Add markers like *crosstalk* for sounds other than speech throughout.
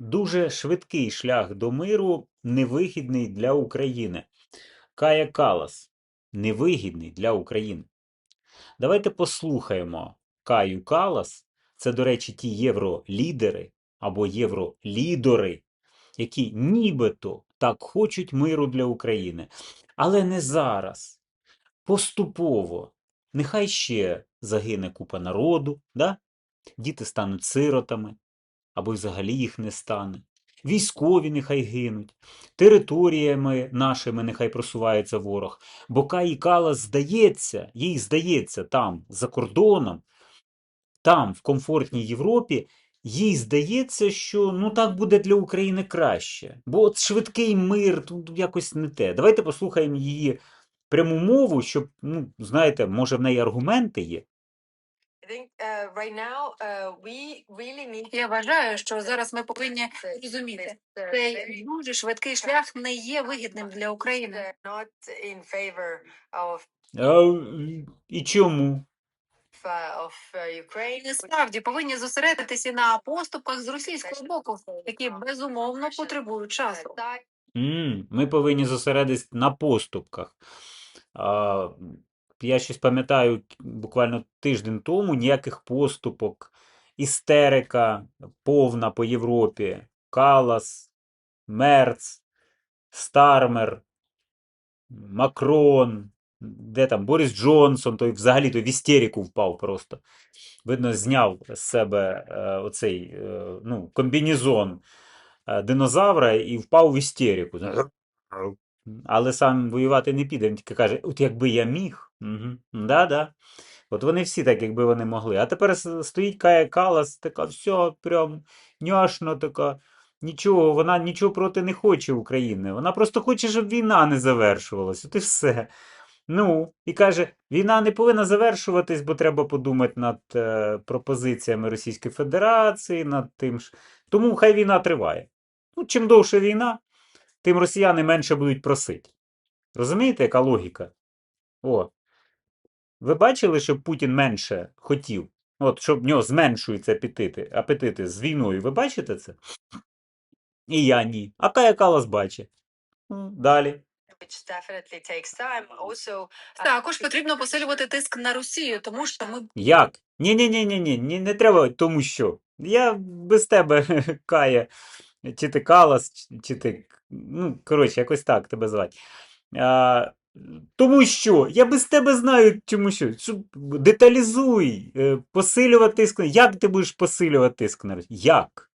Дуже швидкий шлях до миру невигідний для України. Кая Калас невигідний для України. Давайте послухаємо Каю Калас. Це, до речі, ті євролідери або євролідори, які нібито так хочуть миру для України. Але не зараз. Поступово. Нехай ще загине купа народу, да? діти стануть сиротами, або взагалі їх не стане. Військові нехай гинуть, територіями нашими нехай просувається ворог. Бо Каї Калас здається, їй здається, там, за кордоном, там, в комфортній Європі, їй здається, що ну так буде для України краще. Бо от швидкий мир тут якось не те. Давайте послухаємо її пряму мову, щоб, ну, знаєте, може в неї аргументи є. Я вважаю, що зараз ми повинні розуміти, uh, цей дуже швидкий шлях не є вигідним для України. uh, А, і чому? uh, of uh, повинні зосередитися на поступках з російського боку, які безумовно потребують часу. М, Ми повинні зосередитись на поступках. А, я щось пам'ятаю, буквально тиждень тому ніяких поступок, істерика повна по Європі. Калас, Мерц, Стармер, Макрон, де там Борис Джонсон, той взагалі той в істерику впав просто. Видно, зняв з себе е, оцей е, ну, комбінезон е, динозавра і впав в істерику. Але сам воювати не піде, він тільки каже, от якби я міг. Угу. Да-да. От вони всі так, якби вони могли. А тепер стоїть Кая Калас, така все прям няшно така. Нічого, вона нічого проти не хоче України. Вона просто хоче, щоб війна не завершувалась. От і все. Ну, і каже, війна не повинна завершуватись, бо треба подумати над е, пропозиціями Російської Федерації, над тим ж. Тому хай війна триває. Ну, чим довше війна, тим росіяни менше будуть просити. Розумієте, яка логіка? О. Ви бачили, що Путін менше хотів? От, щоб в нього зменшуються апетити, апетити з війною. Ви бачите це? І я ні. А Кая Калас бачить. Далі. Також потрібно посилювати тиск на Росію, тому що ми Як? Ні, ні, ні, ні, ні, ні, не треба тому що. Я без тебе, *laughs* Кая, чи ти Калас, чи- ти. Ну, коротше, якось так тебе звати. А, тому що я без тебе знаю, чому. Що деталізуй, е, посилювати тиск. Як ти будеш посилювати тиск на Росію? Як?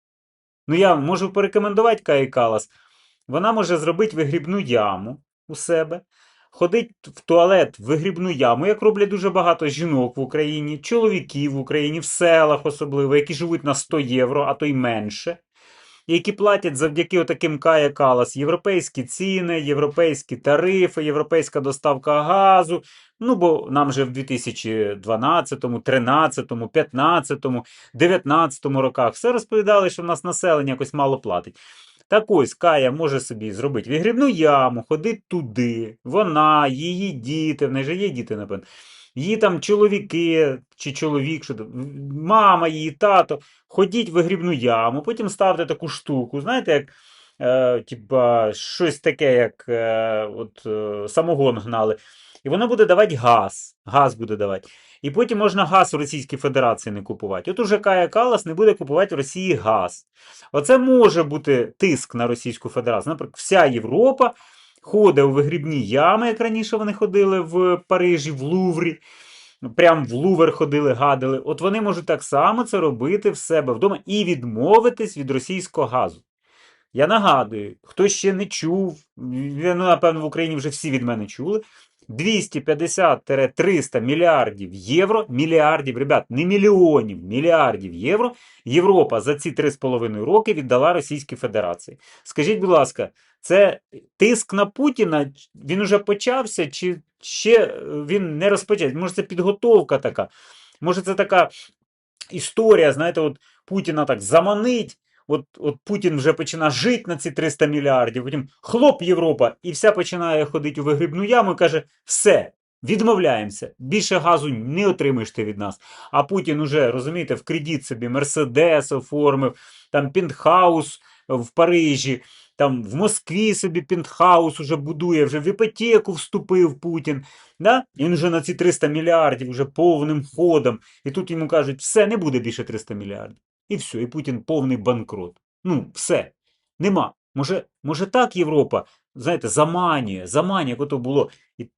Ну, я можу порекомендувати Каї Калас. Вона може зробити вигрібну яму у себе, ходить в туалет в вигрібну яму, як роблять дуже багато жінок в Україні, чоловіків в Україні, в селах особливо, які живуть на 100 євро, а то й менше, які платять завдяки отаким Кая Калас європейські ціни, європейські тарифи, європейська доставка газу. Ну, бо нам же в 2012, 13, 15, 19 роках все розповідали, що в нас населення якось мало платить. Так ось Кая може собі зробити вигрібну яму, ходить туди. Вона, її діти, в неї же є діти, напевно. Її там чоловіки чи чоловік, що мама, її тато, ходіть в вигрібну яму, потім ставте таку штуку. Знаєте, як е, типа, щось таке, як е, от, е, самогон гнали. І воно буде давати газ. Газ буде давати. І потім можна газ у Російській Федерації не купувати. От уже Кая Калас не буде купувати в Росії газ. Оце може бути тиск на Російську Федерацію. Наприклад, вся Європа ходить у вигрібні ями, як раніше вони ходили в Парижі, в Луврі. Прям в Лувер ходили, гадили. От вони можуть так само це робити в себе вдома і відмовитись від російського газу. Я нагадую, хто ще не чув, ну, напевно, в Україні вже всі від мене чули. 250-300 мільярдів євро, мільярдів, ребят, не мільйонів, мільярдів євро Європа за ці 3,5 роки віддала Російській Федерації. Скажіть, будь ласка, це тиск на Путіна, він уже почався, чи ще е, він не розпочався? Може, це підготовка така? Може, це така історія, знаєте, от Путіна так заманить, от, от Путін вже починає жити на ці 300 мільярдів, потім хлоп Європа, і вся починає ходити у вигрібну яму і каже: все, відмовляємося, більше газу не отримаєш ти від нас. А Путін уже, розумієте, в кредит собі Мерседес оформив, там пентхаус в Парижі, там в Москві собі пентхаус уже будує, вже в іпотеку вступив Путін. Да? Він вже на ці 300 мільярдів вже повним ходом. І тут йому кажуть, все, не буде більше 300 мільярдів. І все, і Путін повний банкрот. Ну, все. Нема. Може, може так Європа, знаєте, заманює, заманює, як ото було. І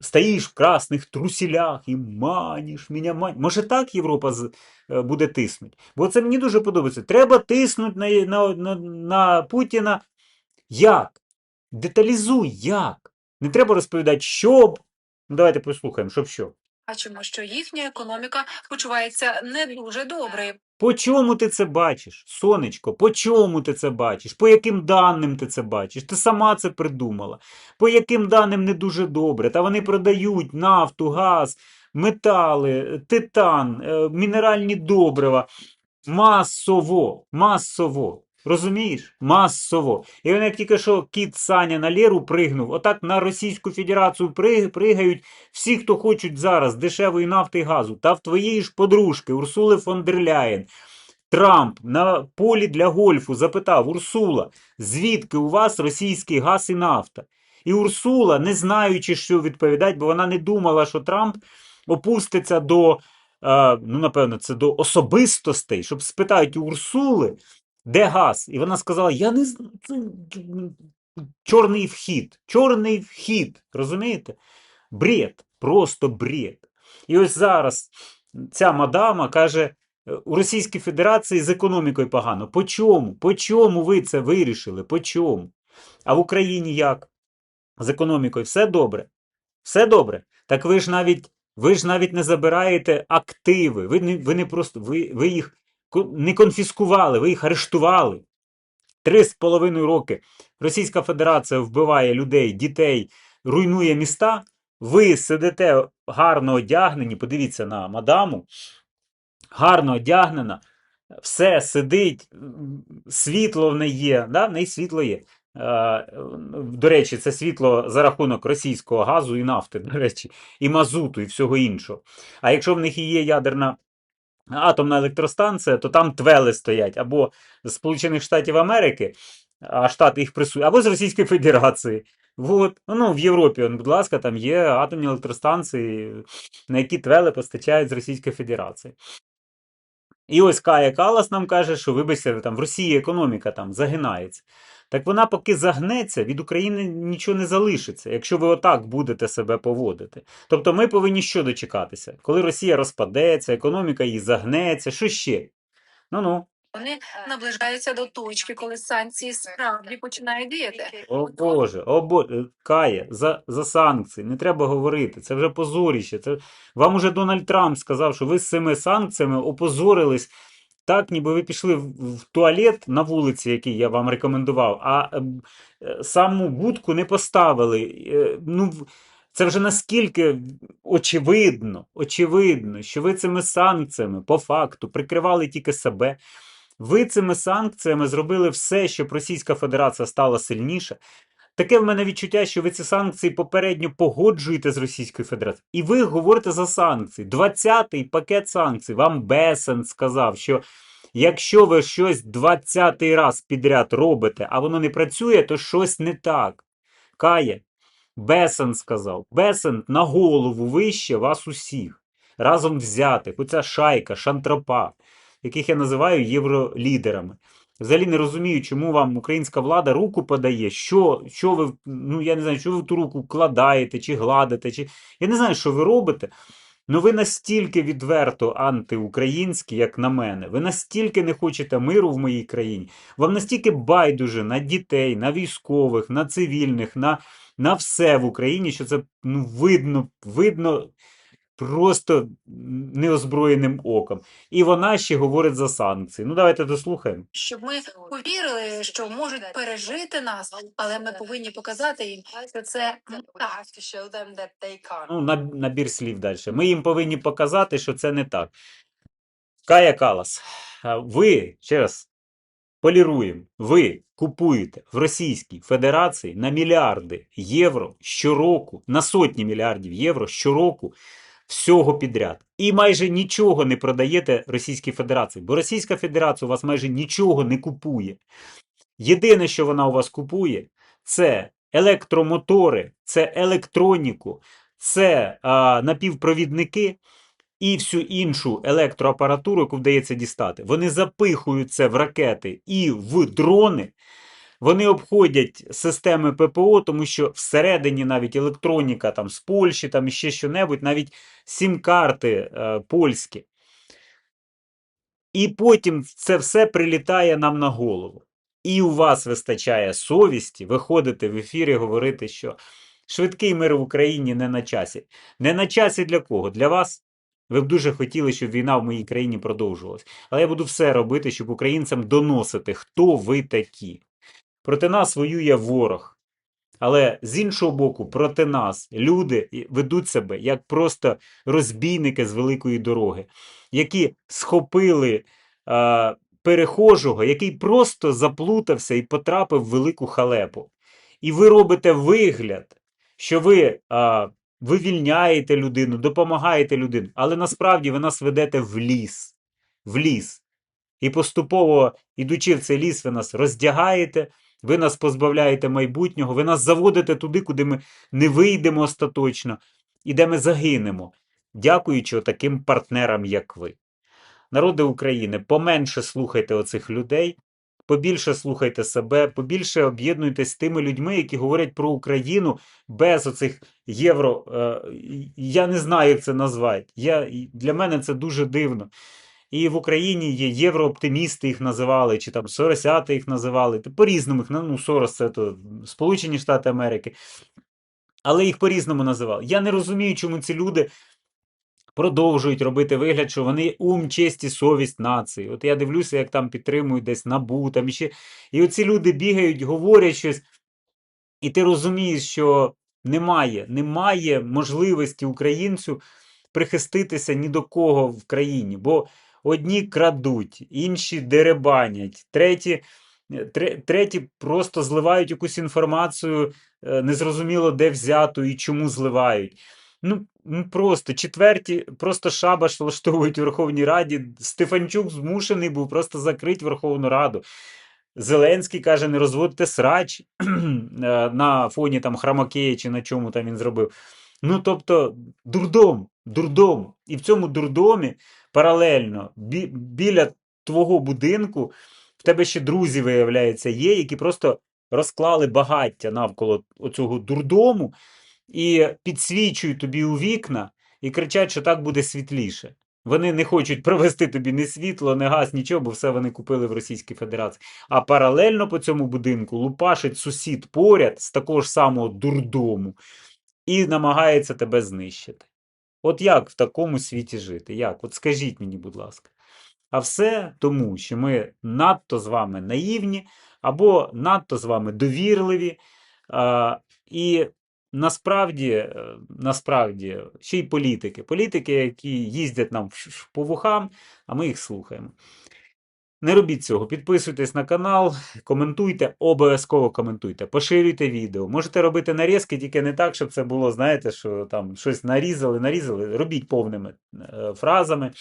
стоїш в красних труселях і маніш, мене маніш. Може так Європа е, буде тиснути? Бо це мені дуже подобається. Треба тиснути на, на, на, на Путіна. Як? Деталізуй, як? Не треба розповідати, щоб. Ну, давайте послухаємо, щоб що. Бачимо, що їхня економіка почувається не дуже добре. По чому ти це бачиш, сонечко? По чому ти це бачиш? По яким даним ти це бачиш? Ти сама це придумала. По яким даним не дуже добре? Та вони продають нафту, газ, метали, титан, е, мінеральні добрива масово, масово. Розумієш? Масово. І він як тільки що кіт Саня на Леру пригнув, отак на Російську Федерацію пригають всі, хто хочуть зараз дешевої нафти і газу. Та в твоєї ж подружки Урсули фон дер Ляєн. Трамп на полі для гольфу запитав Урсула, звідки у вас російський газ і нафта? І Урсула, не знаючи, що відповідати, бо вона не думала, що Трамп опуститься до, е, ну, напевно, це до особистостей, щоб спитають у Урсули, де газ? І вона сказала: Я не. Чорний вхід. Чорний вхід. Розумієте? Бред. Просто бред. І ось зараз ця мадама каже: «Е, у Російській Федерації з економікою погано. По чому? По чому ви це вирішили? По чому? А в Україні як? З економікою все добре? Все добре. Так ви ж навіть, ви ж навіть не забираєте активи. Ви не, ви не просто ви, ви їх не конфіскували, ви їх арештували. Три з половиною роки Російська Федерація вбиває людей, дітей, руйнує міста. Ви сидите гарно одягнені, подивіться на мадаму, гарно одягнена, все сидить, світло в неї є, да? в неї світло є. Е, До речі, це світло за рахунок російського газу і нафти, до речі, і мазуту, і всього іншого. А якщо в них і є ядерна атомна електростанція, то там твели стоять або з Сполучених Штатів Америки, а Штати їх присують, або з Російської Федерації. Вот. Ну, в Європі, будь ласка, там є атомні електростанції, на які твели постачають з Російської Федерації. І ось Кая Калас нам каже, що вибачте, там в Росії економіка там загинається. Так вона поки загнеться, від України нічого не залишиться, якщо ви отак будете себе поводити. Тобто ми повинні що дочекатися? Коли Росія розпадеться, економіка її загнеться, що ще? Ну-ну. Вони наближаються до точки, коли санкції справді починають діяти. О Боже, о Боже, Кає, за, за санкції, не треба говорити, це вже позоріще. Це... Вам уже Дональд Трамп сказав, що ви з цими санкціями опозорились так, ніби ви пішли в, туалет на вулиці, який я вам рекомендував, а е, саму будку не поставили. Е, Ну, це вже наскільки очевидно, очевидно, що ви цими санкціями по факту прикривали тільки себе. Ви цими санкціями зробили все, щоб Російська Федерація стала сильніша. Таке в мене відчуття, що ви ці санкції попередньо погоджуєте з Російською Федерацією. І ви говорите за санкції. 20-й пакет санкцій. Вам Бесен сказав, що якщо ви щось 20-й раз підряд робите, а воно не працює, то щось не так. Кає, Бесен сказав. Бесен на голову вище вас усіх. Разом взятих. Оця шайка, шантропа, яких я називаю євролідерами. Взагалі не розумію, чому вам українська влада руку подає, що, що ви, ну я не знаю, що ви в ту руку вкладаєте чи гладите, чи я не знаю, що ви робите. Ну ви настільки відверто антиукраїнські, як на мене. Ви настільки не хочете миру в моїй країні. Вам настільки байдуже на дітей, на військових, на цивільних, на, на все в Україні, що це ну, видно, видно просто неозброєним оком. І вона ще говорить за санкції. Ну давайте дослухаємо. Щоб ми повірили, що можуть пережити нас, але ми повинні показати їм, що це не так. Ну, набір слів далі. Ми їм повинні показати, що це не так. Кая Калас, ви, ще раз, поліруємо, ви купуєте в Російській Федерації на мільярди євро щороку, на сотні мільярдів євро щороку всього підряд. І майже нічого не продаєте Російській Федерації, бо Російська Федерація у вас майже нічого не купує. Єдине, що вона у вас купує, це електромотори, це електроніку, це а, напівпровідники і всю іншу електроапаратуру, яку вдається дістати. Вони запихують це в ракети і в дрони. Вони обходять системи ППО, тому що всередині навіть електроніка там з Польщі, там ще що-небудь, навіть сім-карти е, польські. І потім це все прилітає нам на голову. І у вас вистачає совісті виходити в ефір і говорити, що швидкий мир в Україні не на часі. Не на часі для кого? Для вас? Ви б дуже хотіли, щоб війна в моїй країні продовжувалась. Але я буду все робити, щоб українцям доносити, хто ви такі. Проти нас воює ворог. Але з іншого боку, проти нас люди ведуть себе як просто розбійники з великої дороги, які схопили е, перехожого, який просто заплутався і потрапив в велику халепу. І ви робите вигляд, що ви е, вивільняєте людину, допомагаєте людину, але насправді ви нас ведете в ліс. В ліс. І поступово, ідучи в цей ліс, ви нас роздягаєте, ви нас позбавляєте майбутнього, ви нас заводите туди, куди ми не вийдемо остаточно, і де ми загинемо, дякуючи таким партнерам, як ви. Народи України, поменше слухайте оцих людей, побільше слухайте себе, побільше об'єднуйтесь з тими людьми, які говорять про Україну без оцих євро. Е, я не знаю, як це назвати. Я, для мене це дуже дивно. І в Україні є єврооптимісти, їх називали, чи там Соросяти їх називали. По-різному їх, ну, Сорос це то Сполучені Штати Америки. Але їх по-різному називали. Я не розумію, чому ці люди продовжують робити вигляд, що вони ум, честь і совість нації. От я дивлюся, як там підтримують десь набу, там іще. І оці люди бігають, говорять щось, і ти розумієш, що немає, немає можливості українцю прихиститися ні до кого в країні, бо одні крадуть, інші деребанять, треті, треті просто зливають якусь інформацію, е, незрозуміло де взяту і чому зливають. Ну, ну просто четверті просто шабаш влаштовують у Верховній Раді. Стефанчук змушений був просто закрити Верховну Раду. Зеленський каже, не розводьте срач *clears throat* е, на фоні там Храмакея чи на чому там він зробив. Ну, тобто, дурдом, дурдом. І в цьому дурдомі паралельно бі- біля твого будинку в тебе ще друзі, виявляється, є, які просто розклали багаття навколо оцього дурдому і підсвічують тобі у вікна і кричать, що так буде світліше. Вони не хочуть провести тобі ні світло, ні газ, нічого, бо все вони купили в Російській Федерації. А паралельно по цьому будинку лупашить сусід поряд з такого ж самого дурдому і намагається тебе знищити. От як в такому світі жити? Як? От скажіть мені, будь ласка. А все тому, що ми надто з вами наївні або надто з вами довірливі. А, і насправді, е, насправді, ще й політики. Політики, які їздять нам по вухам, а ми їх слухаємо. Не робіть цього. Підписуйтесь на канал, коментуйте, обов'язково коментуйте, поширюйте відео. Можете робити нарізки, тільки не так, щоб це було, знаєте, що там щось нарізали, нарізали. Робіть повними е, фразами.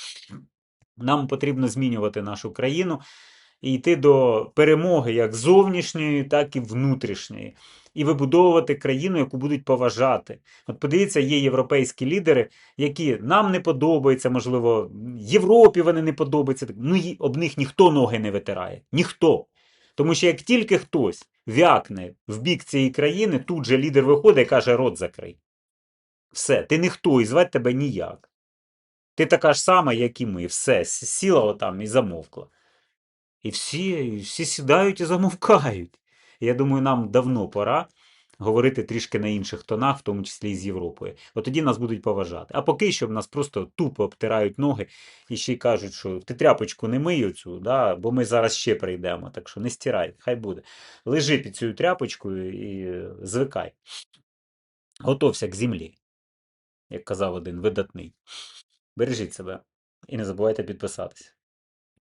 Нам потрібно змінювати нашу країну і йти до перемоги як зовнішньої, так і внутрішньої. І вибудовувати країну, яку будуть поважати. От подивіться, є європейські лідери, які нам не подобаються, можливо, Європі вони не подобаються. Ну, і об них ніхто ноги не витирає. Ніхто. Тому що як тільки хтось вякне в бік цієї країни, тут же лідер виходить і каже, рот закрий. Все, ти ніхто і звати тебе ніяк. Ти така ж сама, як і ми. Все, сіла отам і замовкла. І всі, і всі сідають і замовкають. Я думаю, нам давно пора говорити трішки на інших тонах, в тому числі і з Європою. От тоді нас будуть поважати. А поки що нас просто тупо обтирають ноги і ще й кажуть, що ти тряпочку не мий оцю, да, бо ми зараз ще прийдемо. Так що не стирай, хай буде. Лежи під цією тряпочкою і е, звикай. Готовся к землі, як казав один видатний. Бережіть себе і не забувайте підписатися.